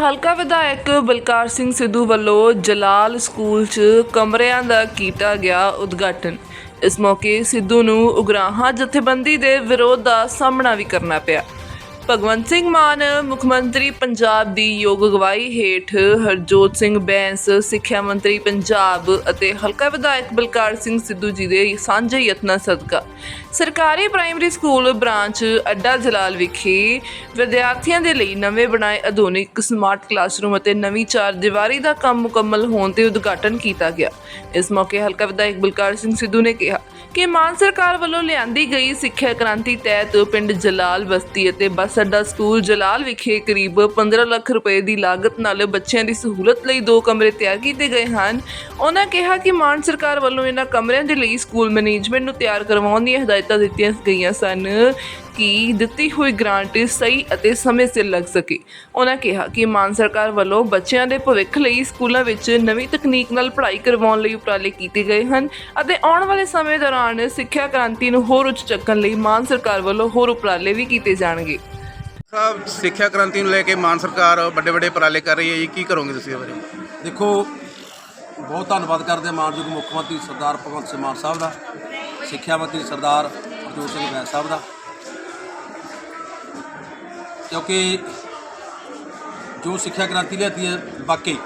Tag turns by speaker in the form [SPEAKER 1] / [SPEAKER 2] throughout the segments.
[SPEAKER 1] ਹਲਕਾ ਵਿਧਾਇਕ ਬਲਕਾਰ ਸਿੰਘ ਸਿੱਧੂ ਵੱਲੋਂ ਜਲਾਲ ਸਕੂਲ 'ਚ ਕਮਰਿਆਂ ਦਾ ਕੀਤਾ ਗਿਆ ਉਦਘਾਟਨ। ਇਸ ਮੌਕੇ ਸਿੱਧੂ ਨੂੰ ਉਗਰਾਹਾਂ ਜਥੇਬੰਦੀ ਦੇ ਵਿਰੋਧ ਦਾ ਸਾਹਮਣਾ ਵੀ ਕਰਨਾ ਪਿਆ। ਭਗਵੰਤ ਸਿੰਘ ਮਾਨ, ਮੁੱਖ ਮੰਤਰੀ ਪੰਜਾਬ ਦੀ ਯੋਗ ਅਗਵਾਈ ਹੇਠ ਹਰਜੋਤ ਸਿੰਘ ਬੈਂਸ, ਸਿੱਖਿਆ ਮੰਤਰੀ ਪੰਜਾਬ ਅਤੇ ਹਲਕਾ ਵਿਧਾਇਕ ਬਲਕਾਰ ਸਿੰਘ ਸਿੱਧੂ ਜੀ ਦੇ ਸਾਂਝੇ ਯਤਨਾਂ ਸਦਕਾ। ਸਰਕਾਰੀ ਪ੍ਰਾਇਮਰੀ ਸਕੂਲ ਬ੍ਰਾਂਚ ਅੱਡਾ ਜਲਾਲ ਵਿਖੇ ਵਿਦਿਆਰਥੀਆਂ ਦੇ ਲਈ ਨਵੇਂ ਬਣਾਏ ਆਧੁਨਿਕ ਸਮਾਰਟ ਕਲਾਸਰੂਮ ਅਤੇ ਨਵੀਂ ਚਾਰ ਦੀਵਾਰੀ ਦਾ ਕੰਮ ਮੁਕੰਮਲ ਹੋਣ ਤੇ ਉਦਘਾਟਨ ਕੀਤਾ ਗਿਆ। ਇਸ ਮੌਕੇ ਹਲਕਾ ਵਿਧਾਇਕ ਬਲਕਾਰ ਸਿੰਘ ਸਿੱਧੂ ਨੇ ਕਿਹਾ ਕਿ ਮਾਨ ਸਰਕਾਰ ਵੱਲੋਂ ਲਿਆਂਦੀ ਗਈ ਸਿੱਖਿਆ ਕ੍ਰਾਂਤੀ ਤਹਿਤ ਪਿੰਡ ਜਲਾਲ ਬਸਤੀ ਅਤੇ ਬੱਸ ਅੱਡਾ ਸਕੂਲ ਜਲਾਲ ਵਿਖੇ ਕਰੀਬ 15 ਲੱਖ ਰੁਪਏ ਦੀ ਲਾਗਤ ਨਾਲ ਬੱਚਿਆਂ ਦੀ ਸਹੂਲਤ ਲਈ ਦੋ ਕਮਰੇ ਤਿਆਰ ਕੀਤੇ ਗਏ ਹਨ। ਉਹਨਾਂ ਕਿਹਾ ਕਿ ਮਾਨ ਸਰਕਾਰ ਵੱਲੋਂ ਇਹਨਾਂ ਕਮਰਿਆਂ ਦੇ ਲਈ ਸਕੂਲ ਮੈਨੇਜਮੈਂਟ ਨੂੰ ਤਿਆਰ ਕਰਵਾਉਣ ਦੀਆਂ ਹਦਾਇਤਾਂ ਦਿੱਤੀਆਂ ਗਈਆਂ ਸਨ। ਕਿ ਦਿੱਤੀ ਹੋਈ ਗ੍ਰਾਂਟ ਸਹੀ ਅਤੇ ਸਮੇਂ ਸਿਰ ਲੱਗ ਸਕੇ। ਉਹਨਾਂ ਕਿਹਾ ਕਿ ਮਾਨ ਸਰਕਾਰ ਵੱਲੋਂ ਬੱਚਿਆਂ ਦੇ ਭਵਿੱਖ ਲਈ ਸਕੂਲਾਂ ਵਿੱਚ ਨਵੀਂ ਤਕਨੀਕ ਨਾਲ ਪੜ੍ਹਾਈ ਕਰਵਾਉਣ ਲਈ ਉਪਰਾਲੇ ਕੀਤੇ ਗਏ ਹਨ ਅਤੇ ਆਉਣ ਵਾਲੇ ਸਮੇਂ ਦੌਰਾਨ ਸਿੱਖਿਆ ਕ੍ਰਾਂਤੀ ਨੂੰ ਹੋਰ ਉੱਚ ਚੱਕਣ ਲਈ ਮਾਨ ਸਰਕਾਰ ਵੱਲੋਂ ਹੋਰ ਉਪਰਾਲੇ ਵੀ ਕੀਤੇ ਜਾਣਗੇ।
[SPEAKER 2] ਸਾਹਿਬ ਸਿੱਖਿਆ ਕ੍ਰਾਂਤੀ ਨੂੰ ਲੈ ਕੇ ਮਾਨ ਸਰਕਾਰ ਵੱਡੇ ਵੱਡੇ ਉਪਰਾਲੇ ਕਰ ਰਹੀ ਹੈ ਜੀ। ਕੀ ਕਰੋਗੇ ਤੁਸੀਂ ਇਹਦੇ ਬਾਰੇ?
[SPEAKER 3] ਦੇਖੋ ਬਹੁਤ ਧੰਨਵਾਦ ਕਰਦੇ ਹਾਂ ਮਾਨਯੋਗ ਮੁੱਖ ਮੰਤਰੀ ਸਰਦਾਰ ਭਗਵੰਤ ਸਿੰਘ ਮਾਨ ਸਾਹਿਬ ਦਾ ਸਿੱਖਿਆ ਮੰਤਰੀ ਸਰਦਾਰ ਹਰਜੋਤ ਸਿੰਘ ਬੈਂਸ ਸਾਹਿਬ ਦਾ। ਕਿਉਂਕਿ ਜੋ ਸਿੱਖਿਆ ਕ੍ਰਾਂਤੀ ਲਿਆਤੀ ਹੈ ਵਾਕਈ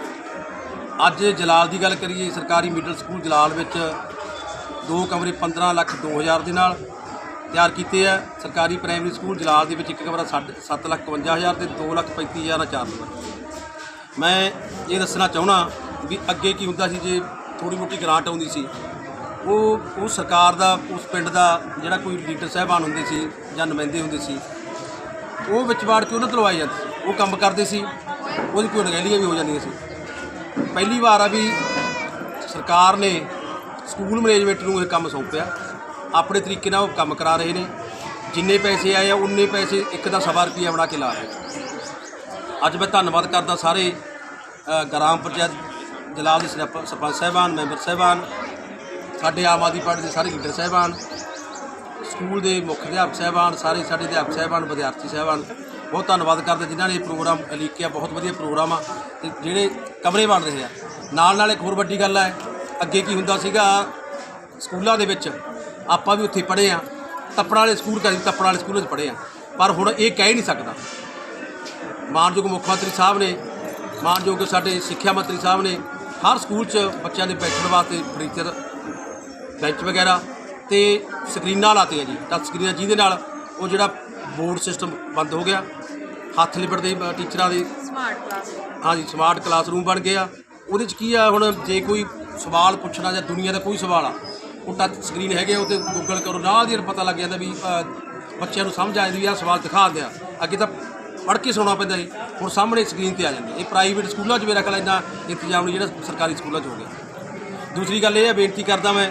[SPEAKER 3] ਅੱਜ ਜਲਾਲ ਦੀ ਗੱਲ ਕਰੀਏ, ਸਰਕਾਰੀ ਮਿਡਲ ਸਕੂਲ ਜਲਾਲ ਵਿੱਚ ਦੋ ਕਮਰੇ 15 ਲੱਖ 2000 ਦੇ ਨਾਲ ਤਿਆਰ ਕੀਤੇ ਆ। ਸਰਕਾਰੀ ਪ੍ਰਾਇਮਰੀ ਸਕੂਲ ਜਲਾਲ ਦੇ ਵਿੱਚ ਇੱਕ ਕਮਰਾ 7 ਲੱਖ 51000 ਤੇ 2 ਲੱਖ 35000 ਦਾ ਚਾਰ ਨੰਬਰ। ਮੈਂ ਇਹ ਦੱਸਣਾ ਚਾਹਣਾ ਵੀ ਅੱਗੇ ਕੀ ਹੁੰਦਾ ਸੀ, ਜੇ ਥੋੜੀ ਮੋਟੀ ਗ੍ਰਾਂਟ ਆਉਂਦੀ ਸੀ, ਉਹ ਉਹ ਸਰਕਾਰ ਦਾ, ਉਸ ਪਿੰਡ ਦਾ ਜਿਹੜਾ ਕੋਈ ਲੀਡਰ ਸਾਹਿਬਾਨ ਹੁੰਦੇ ਸੀ ਜਾਂ ਨੁਮਾਇੰਦੇ ਹੁੰਦੇ ਸੀ ਉਹ ਵਿੱਚ ਵਾੜ ਕੇ ਉਹਨਾਂ ਤੋਂ ਲਵਾਏ ਜਾਂਦੇ ਸੀ। ਉਹ ਕੰਮ ਕਰਦੇ ਸੀ। ਉਹਦੀ ਕੋਈ ਨਗੈਲੀਆਂ ਵੀ ਹੋ ਜਾਂਦੀਆਂ ਸੀ। ਪਹਿਲੀ ਵਾਰ ਆ ਵੀ ਸਰਕਾਰ ਨੇ ਸਕੂਲ ਮੈਨੇਜਮੈਂਟ ਨੂੰ ਇਹ ਕੰਮ ਸੌਂਪਿਆ। ਆਪਣੇ ਤਰੀਕੇ ਨਾਲ ਉਹ ਕੰਮ ਕਰਾ ਰਹੇ ਨੇ। ਜਿੰਨੇ ਪੈਸੇ ਆਏ ਆ ਉਨੇ ਪੈਸੇ ਇੱਕ ਦਾ ਸਵਾ ਰੁਪਈਆ ਬਣਾ ਕੇ ਲਾ ਰਹੇ ਅੱਜ ਮੈਂ ਧੰਨਵਾਦ ਕਰਦਾ ਸਾਰੇ ਗ੍ਰਾਮ ਪੰਚਾਇਤ ਜਲਾਲ ਦੇ ਸਰਪ- ਸਰਪੰਚ ਸਾਹਿਬਾਨ, ਮੈਂਬਰ ਸਾਹਿਬਾਨ, ਸਾਡੇ ਆਮ ਆਦਮੀ ਪਾਰਟੀ ਦੇ ਸਾਰੇ ਲੀਡਰ ਸਾਹਿਬਾਨ ਸਕੂਲ ਦੇ ਮੁੱਖ ਅਧਿਆਪਕ ਸਾਹਿਬਾਨ, ਸਾਰੇ ਸਾਡੇ ਅਧਿਆਪਕ ਸਾਹਿਬਾਨ, ਵਿਦਿਆਰਥੀ ਸਾਹਿਬਾਨ, ਬਹੁਤ ਧੰਨਵਾਦ ਕਰਦੇ ਜਿਨ੍ਹਾਂ ਨੇ ਇਹ ਪ੍ਰੋਗਰਾਮ ਅਲੀਕਿਆ ਬਹੁਤ ਵਧੀਆ ਪ੍ਰੋਗਰਾਮ ਆ। ਤੇ ਜਿਹੜੇ ਕਮਰੇ ਬਣ ਰਹੇ ਆ, ਨਾਲ ਨਾਲ ਇੱਕ ਹੋਰ ਵੱਡੀ ਗੱਲ ਹੈ ਅੱਗੇ ਕੀ ਹੁੰਦਾ ਸੀਗਾ, ਸਕੂਲਾਂ ਦੇ ਵਿੱਚ ਆਪਾਂ ਵੀ ਉੱਥੇ ਪੜ੍ਹੇ ਆ, ਤੱਪੜਾਂ ਵਾਲੇ ਸਕੂਲ ਕਰੀ ਤੱਪੜਾਂ ਵਾਲੇ ਸਕੂਲ ਵਿੱਚ ਪੜ੍ਹੇ ਆ, ਪਰ ਹੁਣ ਇਹ ਕਹਿ ਹੀ ਨਹੀਂ ਸਕਦਾ। ਮਾਨਯੋਗ ਮੁੱਖ ਮੰਤਰੀ ਸਾਹਿਬ ਨੇ, ਮਾਨਯੋਗ ਸਾਡੇ ਸਿੱਖਿਆ ਮੰਤਰੀ ਸਾਹਿਬ ਨੇ, ਹਰ ਸਕੂਲ 'ਚ ਬੱਚਿਆਂ ਦੇ ਬੈਠਣ ਵਾਸਤੇ ਫਰਨੀਚਰ ਬੈਂਚ ਵਗੈਰਾ ਤੇ ਸਕਰੀਨਾਂ ਲਾਤੀਆਂ ਜੀ। ਟੱਚ ਸਕਰੀਨਾਂ ਜਿਹਦੇ ਨਾਲ ਉਹ ਜਿਹੜਾ ਬੋਰਡ ਸਿਸਟਮ ਬੰਦ ਹੋ ਗਿਆ। ਹੱਥ ਲਿਬੜਦੇ ਟੀਚਰਾਂ ਦੇ।
[SPEAKER 1] ਸਮਾਰਟ ਕਲਾਸ
[SPEAKER 3] ਹਾਂਜੀ ਸਮਾਰਟ ਕਲਾਸਰੂਮ ਬਣ ਗਏ ਆ। ਉਹਦੇ 'ਚ ਕੀ ਆ ਹੁਣ ਜੇ ਕੋਈ ਸਵਾਲ ਪੁੱਛਣਾ ਜਾਂ ਦੁਨੀਆ ਦਾ ਕੋਈ ਸਵਾਲ ਆ ਉਹ ਟੱਚ ਸਕਰੀਨ ਹੈਗੇ ਉਹ ਤੇ ਗੂਗਲ ਕਰੋ ਨਾਲ ਦੀ ਪਤਾ ਲੱਗ ਜਾਂਦਾ ਵੀ ਬੱਚਿਆਂ ਨੂੰ ਸਮਝ ਆ ਜਾਂਦੀ ਵੀ ਆਹ ਸਵਾਲ ਦਿਖਾ ਦਿਆ। ਅੱਗੇ ਤਾਂ ਪੜ੍ਹ ਕੇ ਸੁਣਾਉਣਾ ਪੈਂਦਾ ਸੀ ਹੁਣ ਸਾਹਮਣੇ ਸਕਰੀਨ ਤੇ ਆ ਜਾਂਦੇ ਇਹ ਪ੍ਰਾਈਵੇਟ ਸਕੂਲਾਂ 'ਚ ਮੇਰਾ ਖਿਆਲ ਇੰਨਾ ਇੰਤਜ਼ਾਮ ਨਹੀਂ ਜਿਹੜਾ ਸਰਕਾਰੀ ਸਕੂਲਾਂ 'ਚ ਹੋ ਗਿਆ। ਦੂਸਰੀ ਗੱਲ ਇਹ ਹੈ ਬੇਨਤੀ ਕਰਦਾ ਮੈਂ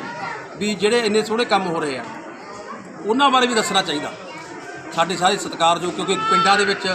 [SPEAKER 3] ਵੀ ਜਿਹੜੇ ਇੰਨੇ ਸੋਹਣੇ ਕੰਮ ਹੋ ਰਹੇ ਆ, ਉਹਨਾਂ ਬਾਰੇ ਵੀ ਦੱਸਣਾ ਚਾਹੀਦਾ। ਸਾਡੇ ਸਾਰੇ ਸਤਿਕਾਰਯੋਗ ਕਿਉਂਕਿ ਪਿੰਡਾਂ ਦੇ ਵਿੱਚ